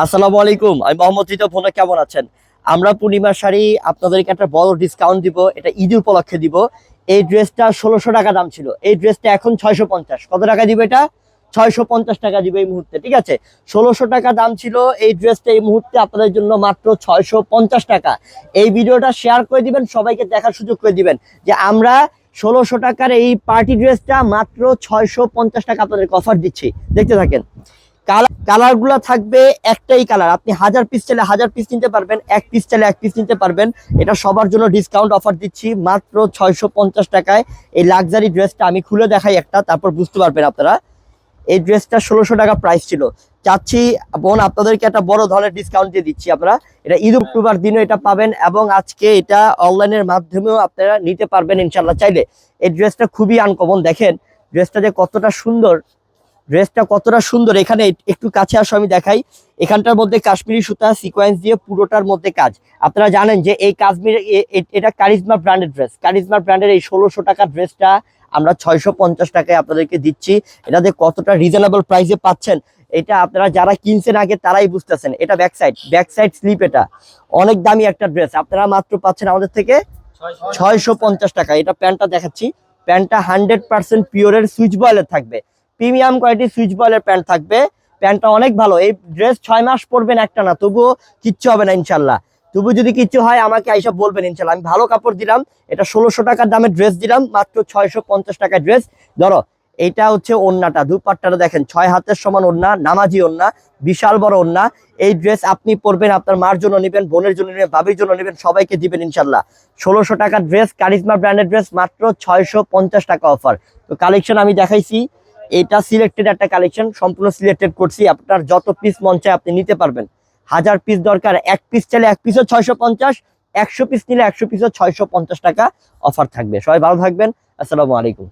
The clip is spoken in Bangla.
আসসালামু আলাইকুম, আমি মোহাম্মদ রিতা ভোনা কেমন আছেন? আমরা পূর্ণিমা শাড়ি আপনাদেরকে একটা বড় ডিসকাউন্ট দিব, এটা ঈদ উপলক্ষে দিব। এই ড্রেসটা ষোলোশো টাকা দাম ছিল, এই ড্রেসটা এখন ছয়শো পঞ্চাশ। কত টাকা দিব এটা? ছয়শো পঞ্চাশ টাকা দিব এই মুহূর্তে, ঠিক আছে? ষোলোশো টাকা দাম ছিল, এই ড্রেসটা এই মুহূর্তে আপনাদের জন্য মাত্র ছয়শো পঞ্চাশ টাকা। এই ভিডিওটা শেয়ার করে দিবেন, সবাইকে দেখার সুযোগ করে দিবেন যে আমরা ষোলোশো টাকার এই পার্টি ড্রেসটা মাত্র ছয়শো পঞ্চাশ টাকা আপনাদেরকে অফার দিচ্ছি। দেখতে থাকেন। কালারগুলা থাকবে একটাই কালার। আপনি হাজার পিস চাইলে হাজার পিস নিতে পারবেন, এক পিস চাইলে এক পিস নিতে পারবেন। এটা সবার জন্য ডিসকাউন্ট অফার দিচ্ছি মাত্র ছয়শো পঞ্চাশ টাকায়। এই লাক্সারি ড্রেসটা আমি খুলে দেখাই একটা, তারপর বুঝতে পারবেন আপনারা। এই ড্রেসটা ষোলোশো টাকা প্রাইস ছিল। চাচ্ছি, বোন, আপনাদেরকে একটা বড় ধরনের ডিসকাউন্ট দিয়ে দিচ্ছি আপনারা এটা ঈদ অক্টোবর দিনও এটা পাবেন এবং আজকে এটা অনলাইনের মাধ্যমেও আপনারা নিতে পারবেন ইনশাল্লাহ চাইলে। এই ড্রেসটা খুবই আনকমন দেখেন। ড্রেসটা যে কতটা সুন্দর। ড্রেসটা কতটা সুন্দর এখানে একটু কাছে আসো আমি দেখাই। এখানটার মধ্যে কাশ্মীরি সুতা সিকোয়েন্স দিয়ে পুরোটার মধ্যে কাজ। আপনারা জানেন যে এই কাশ্মীর এটা কারিজমা ব্র্যান্ডের ড্রেস কারিজমা ব্র্যান্ডের এই ষোলোশো টাকার ড্রেসটা আমরা ছয়শো পঞ্চাশ টাকায় আপনাদেরকে দিচ্ছি। এটাতে কতটা রিজনেবল প্রাইসে পাচ্ছেন এটা আপনারা যারা কিনছেন আগে তারাই বুঝতেছেন। এটা back side back side slip এটা। অনেক দামি একটা ড্রেস আপনারা মাত্র পাচ্ছেন আমাদের থেকে ছয়শো পঞ্চাশ। টাকা। এটা প্যান্টটা দেখাচ্ছি। প্যান্টটা হান্ড্রেড পার্সেন্ট পিওরের সুইচ বয়েলের থাকবে। প্রিমিয়াম কোয়ালিটি সুইচ বয়েলের প্যান্ট থাকবে। প্যান্টটা অনেক ভালো। এই ড্রেস ছয় মাস পরবেন একটা না, তবুও কিচ্ছু হবে না ইনশাল্লাহ। তবু যদি কিচ্ছু হয়, আমাকে এইসব বলবেন ইনশাল্লাহ। আমি ভালো কাপড় দিলাম, এটা ষোলোশো টাকার দামের ড্রেস দিলাম, মাত্র ছয়শো পঞ্চাশ টাকার ড্রেস। ধরো, এটা হচ্ছে ওন্নাটা দুপাট্টাটা দেখেন, ছয় হাতের সমান ওন্না নামাজি ওন্না বিশাল বড় ওন্না এই ড্রেস আপনি পরবেন, আপনার মার জন্য নেবেন, বোনের জন্য নেবেন ভাবির জন্য নেবেন, সবাইকে দিবেন ইনশাল্লাহ। ষোলোশো টাকার ড্রেস কারিজমা ব্র্যান্ডের ড্রেস, মাত্র ছয়শো পঞ্চাশ টাকা অফার। তো কালেকশন আমি দেখাইছি। এটা সিলেক্টেড একটা কালেকশন সম্পূর্ণ সিলেক্টেড করছি। আপনার যত পিস মন চায় আপনি নিতে পারবেন। হাজার পিস দরকার, এক পিস চাইলে এক পিসও ছয়শো পঞ্চাশ, একশো পিস নিলে একশো পিসও ছয়শো পঞ্চাশ টাকা অফার থাকবে। সবাই ভালো থাকবেন। আসসালামু আলাইকুম।